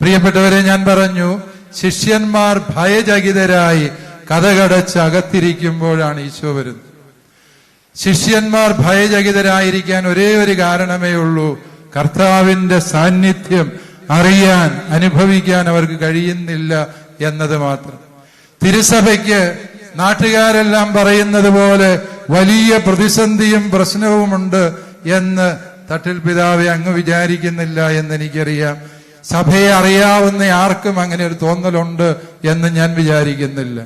പ്രിയപ്പെട്ടവരെ ഞാൻ പറഞ്ഞു ശിഷ്യന്മാർ ഭയചകിതരായി കഥകടച്ച് അകത്തിരിക്കുമ്പോഴാണ് ഈശോ വരുന്നത്. ശിഷ്യന്മാർ ഭയചകിതരായിരിക്കാൻ ഒരേ ഒരു കാരണമേ ഉള്ളൂ. കർത്താവിന്റെ സാന്നിധ്യം അറിയാൻ അനുഭവിക്കാൻ അവർക്ക് കഴിയുന്നില്ല എന്നത് മാത്രം. തിരുസഭയ്ക്ക് നാട്ടുകാരെല്ലാം പറയുന്നത് പോലെ വലിയ പ്രതിസന്ധിയും പ്രശ്നവുമുണ്ട് എന്ന് തട്ടിൽ പിതാവെ അങ്ങ് വിചാരിക്കുന്നില്ല എന്ന് എനിക്കറിയാം സഭയെ അറിയാവുന്ന ആർക്കും അങ്ങനെ ഒരു തോന്നലുണ്ട് എന്ന് ഞാൻ വിചാരിക്കുന്നില്ല.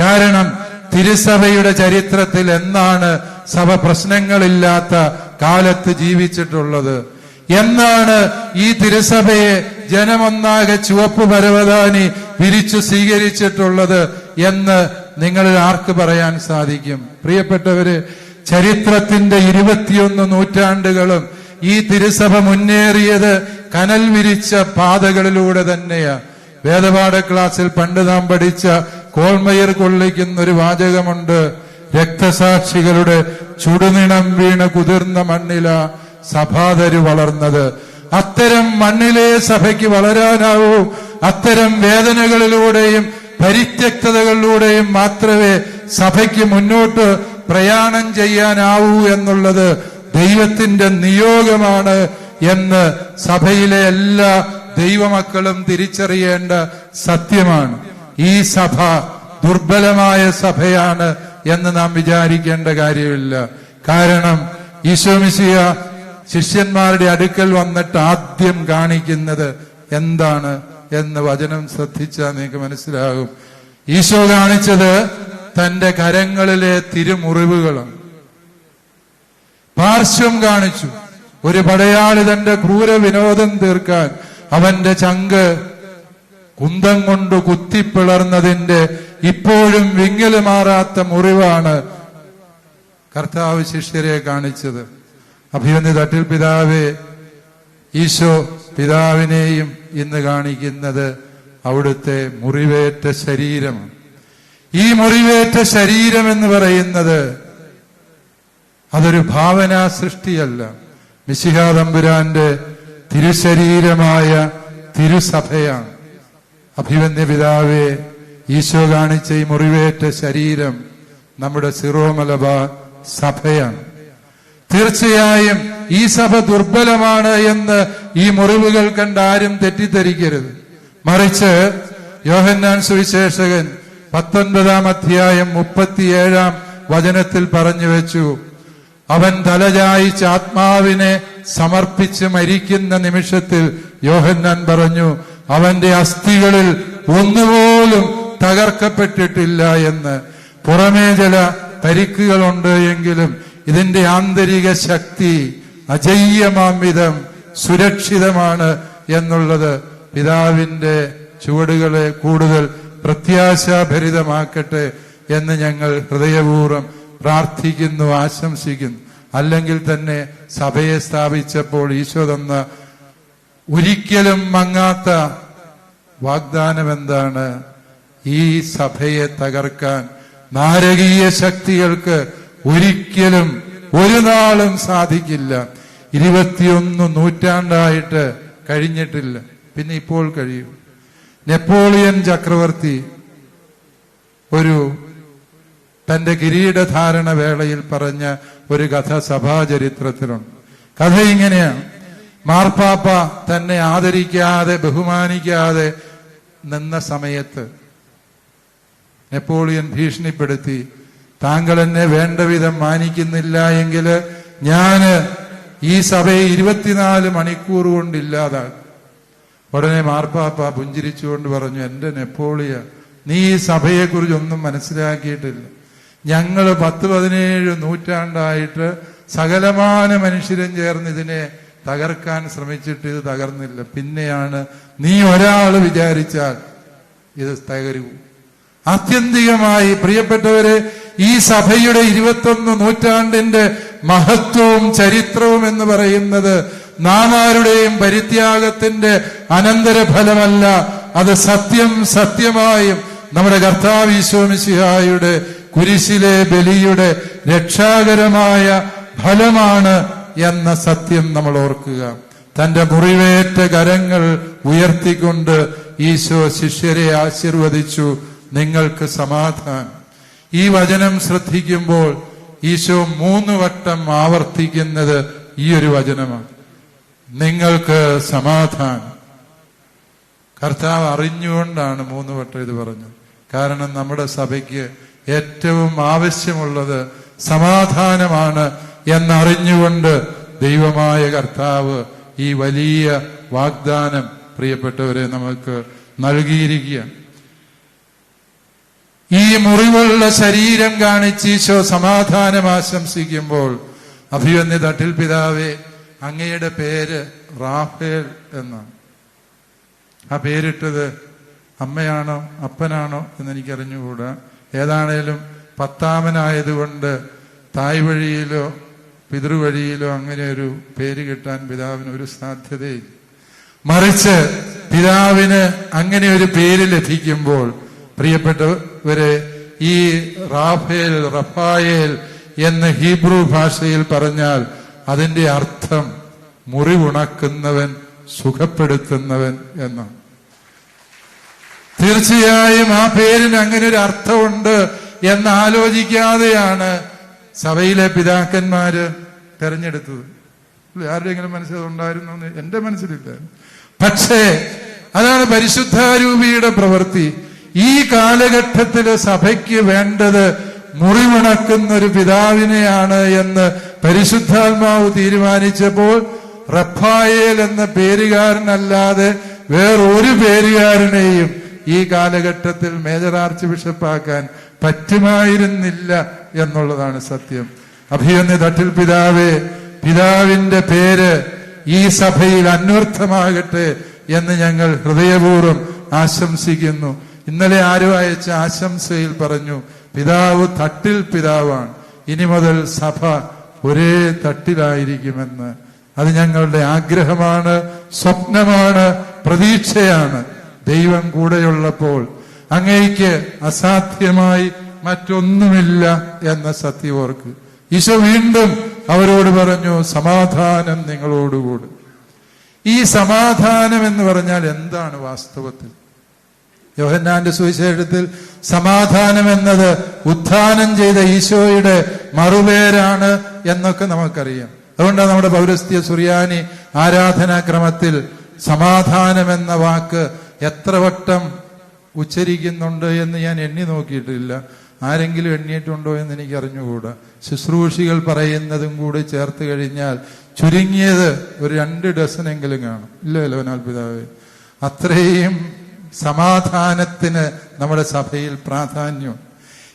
കാരണം തിരുസഭയുടെ ചരിത്രത്തിൽ എന്നാണ് സഭ പ്രശ്നങ്ങളില്ലാത്ത കാലത്ത് ജീവിച്ചിട്ടുള്ളത്. എന്നാണ് ഈ തിരുസഭയെ ജനമൊന്നാകെ ചുവപ്പ് പരവതാനി വിരിച്ചു സ്വീകരിച്ചിട്ടുള്ളത് എന്ന് നിങ്ങളിൽ ആർക്ക് പറയാൻ സാധിക്കും? പ്രിയപ്പെട്ടവര് ചരിത്രത്തിന്റെ ഇരുപത്തിയൊന്ന് നൂറ്റാണ്ടുകളും ഈ തിരുസഭ മുന്നേറിയത് കനൽ വിരിച്ച പാതകളിലൂടെ തന്നെയാ. വേദപാഠ ക്ലാസ്സിൽ പണ്ട് നാം പഠിച്ച കോൾമയർ കൊള്ളിക്കുന്ന ഒരു വാചകമുണ്ട്. രക്തസാക്ഷികളുടെ ചുടുനിണം വീണ കുതിർന്ന മണ്ണില സഭാതരു വളർന്നത്. അത്തരം മണ്ണിലെ സഭയ്ക്ക് വളരാനാവൂ. അത്തരം വേദനകളിലൂടെയും പരിത്യക്തതകളിലൂടെയും മാത്രമേ സഭയ്ക്ക് മുന്നോട്ട് പ്രയാണം ചെയ്യാനാവൂ എന്നുള്ളത് ദൈവത്തിന്റെ നിയോഗമാണ്. എന്ന് സഭയിലെ എല്ലാ ദൈവമക്കളും തിരിച്ചറിയേണ്ട സത്യമാണ്. ഈ സഭ ദുർബലമായ സഭയാണ് എന്ന് നാം വിചാരിക്കേണ്ട കാര്യമില്ല. കാരണം ഈശോമിശിയ ശിഷ്യന്മാരുടെ അടുക്കൽ വന്നിട്ട് ആദ്യം കാണിക്കുന്നത് എന്താണ് എന്ന് വചനം ശ്രദ്ധിച്ചാൽ നിങ്ങൾക്ക് മനസ്സിലാകും. ഈശോ കാണിച്ചത് തന്റെ കരങ്ങളിലെ തിരുമുറിവുകളാണ്. പാർശ്വം കാണിച്ചു. ഒരു പടയാളി തന്റെ ക്രൂര വിനോദം തീർക്കാൻ അവന്റെ ചങ്ക് കുന്തം കൊണ്ട് കുത്തിപ്പിളർന്നതിന്റെ ഇപ്പോഴും വിങ്ങൽ മാറാത്ത മുറിവാണ് കർത്താവ് ശിഷ്യരെ കാണിച്ചത്. അഭിവന്യ തട്ടിൽ പിതാവേ ഈശോ പിതാവിനെയും ഇന്ന് കാണിക്കുന്നത് അവിടുത്തെ മുറിവേറ്റ ശരീരം ഈ മുറിവേറ്റ ശരീരം എന്ന് പറയുന്നത് അതൊരു ഭാവനാ സൃഷ്ടിയല്ല. മിശിഹ തമ്പുരാന്റെ തിരുശരീരമായ തിരുസഭയാണ്. അഭിവന്യ പിതാവെ ഈശോ കാണിച്ച ഈ മുറിവേറ്റ ശരീരം നമ്മുടെ സിറോമലബ സഭയാണ്. തീർച്ചയായും ഈ സഭ ദുർബലമാണ് എന്ന് ഈ മുറിവുകൾ കണ്ട് ആരും തെറ്റിദ്ധരിക്കരുത്. മറിച്ച് യോഹന്നാൻ സുവിശേഷകൻ പത്തൊൻപതാം അധ്യായം മുപ്പത്തിയേഴാം വചനത്തിൽ പറഞ്ഞു വെച്ചു അവൻ തലചായിച്ച് ആത്മാവിനെ സമർപ്പിച്ച് മരിക്കുന്ന നിമിഷത്തിൽ യോഹന്നാൻ പറഞ്ഞു അവന്റെ അസ്ഥികളിൽ ഒന്നുപോലും തകർക്കപ്പെട്ടിട്ടില്ല എന്ന്. പുറമേ ചില പരിക്കുകളുണ്ട് എങ്കിലും ഇതിന്റെ ആന്തരിക ശക്തി അജയ്യമാംവിധം സുരക്ഷിതമാണ് എന്നുള്ളത് പിതാവിന്റെ ചുവടുകളെ കൂടുതൽ പ്രത്യാശാഭരിതമാക്കട്ടെ എന്ന് ഞങ്ങൾ ഹൃദയപൂർവം പ്രാർത്ഥിക്കുന്നു ആശംസിക്കുന്നു. അല്ലെങ്കിൽ തന്നെ സഭയെ സ്ഥാപിച്ചപ്പോൾ ഈശോ തന്ന ഒരിക്കലും മങ്ങാത്ത വാഗ്ദാനം എന്താണ് ഈ സഭയെ തകർക്കാൻ. നാരകീയ ശക്തികൾക്ക് ഒരിക്കലും ഒരു നാളും സാധിക്കില്ല. ഇരുപത്തിയൊന്ന് നൂറ്റാണ്ടായിട്ട് കഴിഞ്ഞിട്ടില്ല. പിന്നെ ഇപ്പോൾ കഴിയും. നെപ്പോളിയൻ ചക്രവർത്തി ഒരു തന്റെ കിരീടധാരണ വേളയിൽ പറഞ്ഞ ഒരു കഥ സഭാചരിത്രത്തിലുണ്ട്. കഥ ഇങ്ങനെയാണ്. മാർപ്പാപ്പ തന്നെ ആദരിക്കാതെ ബഹുമാനിക്കാതെ നിന്ന സമയത്ത് നെപ്പോളിയൻ ഭീഷണിപ്പെടുത്തി താങ്കൾ എന്നെ വേണ്ട വിധം മാനിക്കുന്നില്ല എങ്കിൽ ഞാൻ ഈ സഭയെ ഇരുപത്തിനാല് മണിക്കൂർ കൊണ്ട് ഉടനെ മാർപ്പാപ്പ പുഞ്ചിരിച്ചുകൊണ്ട് പറഞ്ഞു എന്റെ നെപ്പോളിയ നീ ഈ സഭയെക്കുറിച്ച് ഒന്നും മനസ്സിലാക്കിയിട്ടില്ല. ഞങ്ങൾ പത്ത് പതിനേഴ് നൂറ്റാണ്ടായിട്ട് സകലമാന മനുഷ്യരും ചേർന്ന് ഇതിനെ തകർക്കാൻ ശ്രമിച്ചിട്ട് ഇത് തകർന്നില്ല. പിന്നെയാണ് നീ ഒരാൾ വിചാരിച്ചാൽ ഇത് തകരൂ. ആത്യന്തികമായി പ്രിയപ്പെട്ടവരെ ഈ സഭയുടെ ഇരുപത്തൊന്ന് നൂറ്റാണ്ടിന്റെ മഹത്വവും ചരിത്രവും എന്ന് പറയുന്നത് നാമാരുടെയും പരിത്യാഗത്തിന്റെ അനന്തരഫലമല്ല. അത് സത്യം സത്യമായും നമ്മുടെ കർത്താവ് ഈശോമിശിഹായുടെ കുരിശിലെ ബലിയുടെ രക്ഷാകരമായ ഫലമാണ് എന്ന സത്യം നമ്മൾ ഓർക്കുക. തന്റെ മുറിവേറ്റ കരങ്ങൾ ഉയർത്തിക്കൊണ്ട് ഈശോ ശിഷ്യരെ ആശീർവദിച്ചു. നിങ്ങൾക്ക് സമാധാനം. ഈ വചനം ശ്രദ്ധിക്കുമ്പോൾ ഈശോ മൂന്ന് വട്ടം ആവർത്തിക്കുന്നത് ഈ ഒരു വചനമാണ്. നിങ്ങൾക്ക് സമാധാനം. കർത്താവ് അറിഞ്ഞുകൊണ്ടാണ് മൂന്ന് വട്ടം ഇത് പറഞ്ഞത്. കാരണം നമ്മുടെ സഭയ്ക്ക് ഏറ്റവും ആവശ്യമുള്ളത് സമാധാനമാണ് എന്നറിഞ്ഞുകൊണ്ട് ദൈവമായ കർത്താവ് ഈ വലിയ വാഗ്ദാനം പ്രിയപ്പെട്ടവരെ നമുക്ക് നൽകിയിരിക്കുക ഈ മുറിവുള്ള ശരീരം കാണിച്ച് ഈശോ സമാധാനം ആശംസിക്കുമ്പോൾ അഭിവന്യ തട്ടിൽ പിതാവേ അങ്ങയുടെ പേര് റാഫേൽ എന്നാണ്. ആ പേരിട്ടത് അമ്മയാണോ അപ്പനാണോ എന്നെനിക്കറിഞ്ഞുകൂടാ. ഏതാണേലും പത്താമനായതുകൊണ്ട് തായ് വഴിയിലോ പിതൃവഴിയിലോ അങ്ങനെ ഒരു പേര് കിട്ടാൻ പിതാവിന് ഒരു സാധ്യതയില്ല. മറിച്ച് പിതാവിന് അങ്ങനെ ഒരു പേര് ലഭിക്കുമ്പോൾ പ്രിയപ്പെട്ടവരെ ഈ റാഫേൽ റഫായേൽ എന്ന് ഹീബ്രു ഭാഷയിൽ പറഞ്ഞാൽ അതിന്റെ അർത്ഥം മുറിവുണക്കുന്നവൻ സുഖപ്പെടുത്തുന്നവൻ എന്നാണ്. തീർച്ചയായും ആ പേരിന് അങ്ങനെ ഒരു അർത്ഥമുണ്ട് എന്ന് ആലോചിക്കാതെയാണ് സഭയിലെ പിതാക്കന്മാര് തെരഞ്ഞെടുത്തത്. ആരുടെയെങ്കിലും മനസ്സിൽ ഉണ്ടായിരുന്നു എന്റെ മനസ്സിലില്ല. പക്ഷേ അതാണ് പരിശുദ്ധാരൂപിയുടെ പ്രവൃത്തി. ഈ കാലഘട്ടത്തിൽ സഭയ്ക്ക് വേണ്ടത് മുറിവിണക്കുന്ന ഒരു പിതാവിനെയാണ് എന്ന് പരിശുദ്ധാത്മാവ് തീരുമാനിച്ചപ്പോൾ റഫായേൽ എന്ന പേരുകാരനല്ലാതെ വേറൊരു പേരുകാരനെയും ഈ കാലഘട്ടത്തിൽ മേജർ ആർച്ച് ബിഷപ്പാക്കാൻ പറ്റുമായിരുന്നില്ല എന്നുള്ളതാണ് സത്യം. അഭിയന്ന് തട്ടിൽ പിതാവേ പിതാവിന്റെ പേര് ഈ സഭയിൽ അന്വർത്ഥമാകട്ടെ എന്ന് ഞങ്ങൾ ഹൃദയപൂർവം ആശംസിക്കുന്നു. ഇന്നലെ ആരോ അയച്ച ആശംസയിൽ പറഞ്ഞു പിതാവ് തട്ടിൽ പിതാവാണ്. ഇനി മുതൽ സഭ ഒരേ തട്ടിലായിരിക്കുമെന്ന്. അത് ഞങ്ങളുടെ ആഗ്രഹമാണ് സ്വപ്നമാണ് പ്രതീക്ഷയാണ്. ദൈവം കൂടെയുള്ളപ്പോൾ അങ്ങേക്ക് അസാധ്യമായി മറ്റൊന്നുമില്ല എന്ന സത്യവർക്ക് ഈശോ വീണ്ടും അവരോട് പറഞ്ഞു സമാധാനം നിങ്ങളോടുകൂടെ. ഈ സമാധാനം എന്ന് പറഞ്ഞാൽ എന്താണ് വാസ്തവത്തിൽ? യോഹന്നാന്റെ സുവിശേഷത്തിൽ സമാധാനം എന്നത് ഉത്ഥാനം ചെയ്ത ഈശോയുടെ മറുപേരാണ് എന്നൊക്കെ നമുക്കറിയാം. അതുകൊണ്ടാണ് നമ്മുടെ പൗരസ്ത്യ സുറിയാനി ആരാധനാക്രമത്തിൽ സമാധാനം എന്ന വാക്ക് എത്ര വട്ടം ഉച്ചരിക്കുന്നുണ്ട് എന്ന് ഞാൻ എണ്ണി നോക്കിയിട്ടില്ല. ആരെങ്കിലും എണ്ണിയിട്ടുണ്ടോ എന്ന് എനിക്ക് അറിഞ്ഞുകൂടാ ശുശ്രൂഷികൾ പറയുന്നതും കൂടി ചേർത്ത് കഴിഞ്ഞാൽ ചുരുങ്ങിയത് ഒരു രണ്ട് ഡസനെങ്കിലും കാണും. ഇല്ല ലോനാൽ പിതാവേ അത്രയും സമാധാനത്തിന് നമ്മുടെ സഭയിൽ പ്രാധാന്യം.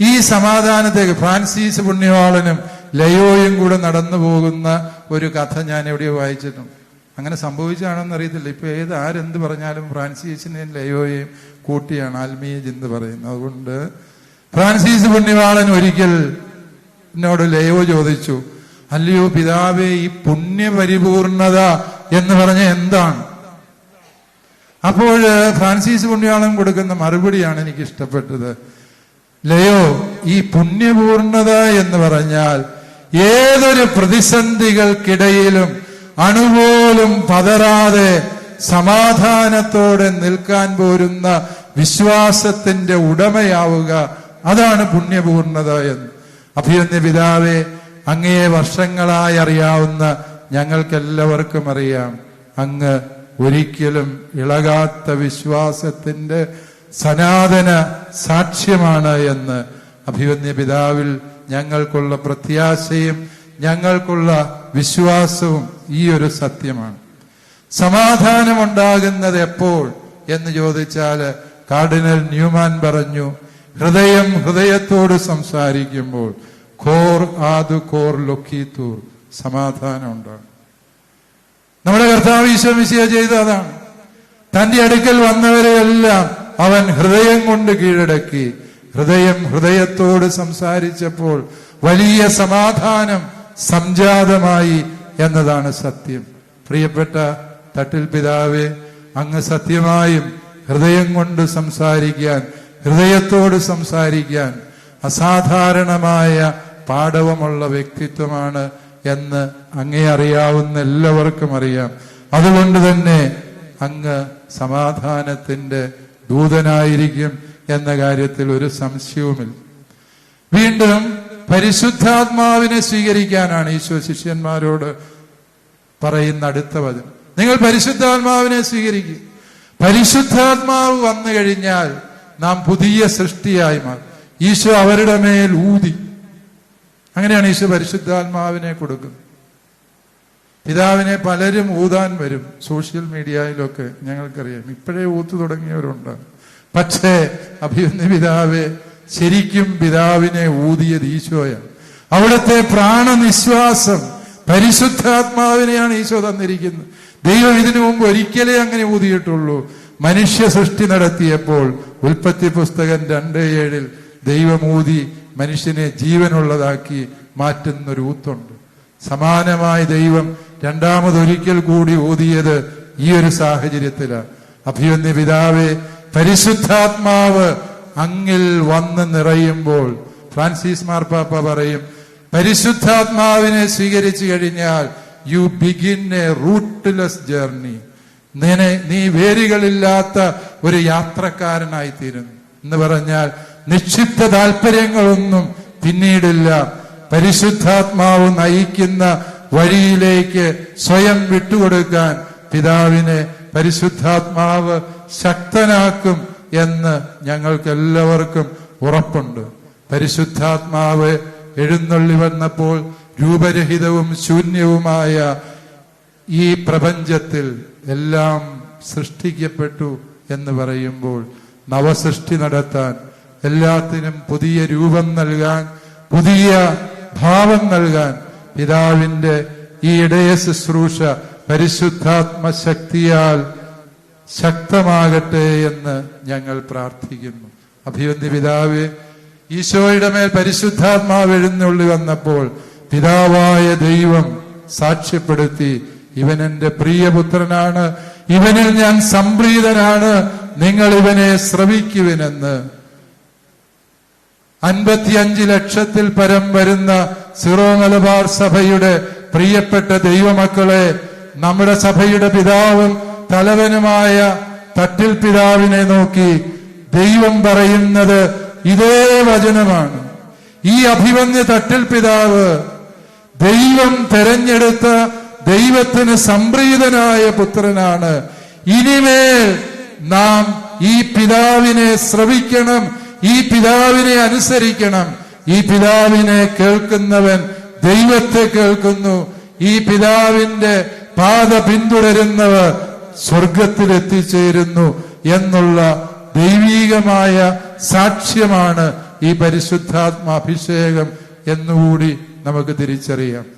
ഈ സമാധാനത്തേക്ക് ഫ്രാൻസിസ് പുണ്യവാളനും ലയോയും കൂടെ നടന്നു പോകുന്ന ഒരു കഥ ഞാൻ എവിടെയോ വായിച്ചിട്ടുണ്ട്. അങ്ങനെ സംഭവിച്ചാണെന്ന് അറിയത്തില്ല. ഇപ്പൊ ഏത് ആരെന്ത് പറഞ്ഞാലും ഫ്രാൻസീസിനെയും ലയോയെയും കൂട്ടിയാണ് ആത്മീയ ചിന്ത പറയുന്നത്. അതുകൊണ്ട് ഫ്രാൻസിസ് പുണ്യവാളൻ ഒരിക്കൽ എന്നോട് ലയോ ചോദിച്ചു അല്ലയോ പിതാവേ ഈ പുണ്യപരിപൂർണത എന്ന് പറഞ്ഞ എന്താണ്? അപ്പോൾ ഫ്രാൻസിസ് പുണ്യാളം കൊടുക്കുന്ന മറുപടിയാണ് എനിക്ക് ഇഷ്ടപ്പെട്ടത് ലയോ ഈ പുണ്യപൂർണത എന്ന് പറഞ്ഞാൽ ഏതൊരു പ്രതിസന്ധികൾക്കിടയിലും അണുപോലും പതരാതെ സമാധാനത്തോടെ നിൽക്കാൻ പോരുന്ന വിശ്വാസത്തിന്റെ ഉടമയാവുക അതാണ് പുണ്യപൂർണത എന്ന്. അഭിയന്യ പിതാവെ അങ്ങയെ വർഷങ്ങളായി അറിയാവുന്ന ഞങ്ങൾക്കെല്ലാവർക്കും അറിയാം. അങ്ങ് ഒരിക്കലും ഇളകാത്ത വിശ്വാസത്തിന്റെ സനാതന സാക്ഷ്യമാണ് എന്ന്. അഭിവന്യ പിതാവിൽ ഞങ്ങൾക്കുള്ള പ്രത്യാശയും ഞങ്ങൾക്കുള്ള വിശ്വാസവും ഈ ഒരു സത്യമാണ്. സമാധാനമുണ്ടാകുന്നത് എപ്പോൾ എന്ന് ചോദിച്ചാൽ കാർഡിനൽ ന്യൂമാൻ പറഞ്ഞു ഹൃദയം ഹൃദയത്തോട് സംസാരിക്കുമ്പോൾ കോർ ആദു കോർ ലൊക്കീത്തൂർ സമാധാനം ഉണ്ടാകും. നമ്മുടെ കർത്താവ് ഈശ്വമിശിയ ചെയ്ത അതാണ്. തന്റെ അടുക്കൽ വന്നവരെയെല്ലാം അവൻ ഹൃദയം കൊണ്ട് കീഴടക്കി ഹൃദയം ഹൃദയത്തോട് സംസാരിച്ചപ്പോൾ വലിയ സമാധാനം സംജാതമായി എന്നതാണ് സത്യം. പ്രിയപ്പെട്ട തട്ടിൽ പിതാവെ അങ്ങ് സത്യമായും ഹൃദയം കൊണ്ട് സംസാരിക്കാൻ ഹൃദയത്തോട് സംസാരിക്കാൻ അസാധാരണമായ പാടവമുള്ള വ്യക്തിത്വമാണ് എന്ന് അങ്ങേ അറിയാവുന്ന എല്ലാവർക്കും അറിയാം. അതുകൊണ്ട് തന്നെ അങ്ങ് സമാധാനത്തിന്റെ ദൂതനായിരിക്കും എന്ന കാര്യത്തിൽ ഒരു സംശയവുമില്ല. വീണ്ടും പരിശുദ്ധാത്മാവിനെ സ്വീകരിക്കാനാണ് ഈശോ ശിഷ്യന്മാരോട് പറയുന്ന അടുത്ത വചനം. നിങ്ങൾ പരിശുദ്ധാത്മാവിനെ സ്വീകരിക്കും. പരിശുദ്ധാത്മാവ് വന്നു കഴിഞ്ഞാൽ നാം പുതിയ സൃഷ്ടിയായി മാറും. ഈശോ അവരുടെ മേൽ ഊതി. അങ്ങനെയാണ് ഈശോ പരിശുദ്ധാത്മാവിനെ കൊടുക്കുന്നത്. പിതാവിനെ പലരും ഊതാൻ വരും. സോഷ്യൽ മീഡിയയിലൊക്കെ ഞങ്ങൾക്കറിയാം. ഇപ്പോഴേ ഊത്തു തുടങ്ങിയവരുണ്ട്. പക്ഷേ അഭിയുന്ന പിതാവെ ശരിക്കും പിതാവിനെ ഊതിയത് ഈശോയാണ്. അവിടുത്തെ പ്രാണനിശ്വാസം പരിശുദ്ധാത്മാവിനെയാണ് ഈശോ തന്നിരിക്കുന്നത്. ദൈവം ഇതിനു മുമ്പ് ഒരിക്കലേ അങ്ങനെ ഊതിയിട്ടുള്ളൂ. മനുഷ്യ സൃഷ്ടി നടത്തിയപ്പോൾ ഉൽപ്പത്തി പുസ്തകം രണ്ട് ഏഴിൽ ദൈവം ഊതി മനുഷ്യനെ ജീവനുള്ളതാക്കി മാറ്റുന്നൊരു ഊത്തുണ്ട്. സമാനമായി ദൈവം രണ്ടാമതൊരിക്കൽ കൂടി ഊതിയത് ഈ ഒരു സാഹചര്യത്തിലാണ്. അഭിയന്യ പിതാവെ പരിശുദ്ധാത്മാവ് അങ്ങിൽ വന്ന് നിറയുമ്പോൾ ഫ്രാൻസിസ് മാർപ്പാപ്പ പറയും പരിശുദ്ധാത്മാവിനെ സ്വീകരിച്ചു കഴിഞ്ഞാൽ you begin a rootless journey നിനെ നീ വേരുകളില്ലാത്ത ഒരു യാത്രക്കാരനായി തീരുന്നു എന്ന് പറഞ്ഞാൽ നിക്ഷിപ്ത താല്പര്യങ്ങളൊന്നും പിന്നീടില്ല. പരിശുദ്ധാത്മാവ് നയിക്കുന്ന വഴിയിലേക്ക് സ്വയം വിട്ടുകൊടുക്കാൻ പിതാവിനെ പരിശുദ്ധാത്മാവ് ശക്തനാക്കും. എന്ന് ഞങ്ങൾക്ക് എല്ലാവർക്കും ഉറപ്പുണ്ട്. പരിശുദ്ധാത്മാവ് എഴുന്നള്ളി വന്നപ്പോൾ രൂപരഹിതവും ശൂന്യവുമായ ഈ പ്രപഞ്ചത്തിൽ എല്ലാം സൃഷ്ടിക്കപ്പെട്ടു എന്ന് പറയുമ്പോൾ നവസൃഷ്ടി നടത്താൻ എല്ലാത്തിനും പുതിയ രൂപം നൽകാൻ പുതിയ ഭാവം നൽകാൻ പിതാവിന്റെ ഈ ഇടയ ശുശ്രൂഷ പരിശുദ്ധാത്മ ശക്തിയാൽ ശക്തമാകട്ടെ എന്ന് ഞങ്ങൾ പ്രാർത്ഥിക്കുന്നു. അഭിവന്ദി പിതാവ് ഈശോയുടെ മേൽ പരിശുദ്ധാത്മാവ് എഴുന്നള്ളി വന്നപ്പോൾ പിതാവായ ദൈവം സാക്ഷ്യപ്പെടുത്തി ഇവൻ എന്റെ പ്രിയപുത്രനാണ് ഇവനിൽ ഞാൻ സംപ്രീതനാണ് നിങ്ങൾ ഇവനെ ശ്രവിക്കുവിനെന്ന്. അൻപത്തിയഞ്ച് ലക്ഷത്തിൽ പരം വരുന്ന സിറോ മലബാർ സഭയുടെ പ്രിയപ്പെട്ട ദൈവമക്കളെ നമ്മുടെ സഭയുടെ പിതാവും തലവനുമായ തട്ടിൽ പിതാവിനെ നോക്കി ദൈവം പറയുന്നത് ഇതേ വചനമാണ്. ഈ അഭിമന്യ തട്ടിൽ പിതാവ് ദൈവം തെരഞ്ഞെടുത്ത ദൈവത്തിന് സംപ്രീതനായ പുത്രനാണ്. ഇനിമേൽ നാം ഈ പിതാവിനെ ശ്രവിക്കണം ഈ പിതാവിനെ അനുസരിക്കണം. ഈ പിതാവിനെ കേൾക്കുന്നവൻ ദൈവത്തെ കേൾക്കുന്നു. ഈ പിതാവിന്റെ പാത പിന്തുടരുന്നവർ സ്വർഗത്തിൽ എത്തിച്ചേരുന്നു എന്നുള്ള ദൈവീകമായ സാക്ഷ്യമാണ് ഈ പരിശുദ്ധാത്മാഭിഷേകം എന്നുകൂടി നമുക്ക് തിരിച്ചറിയാം.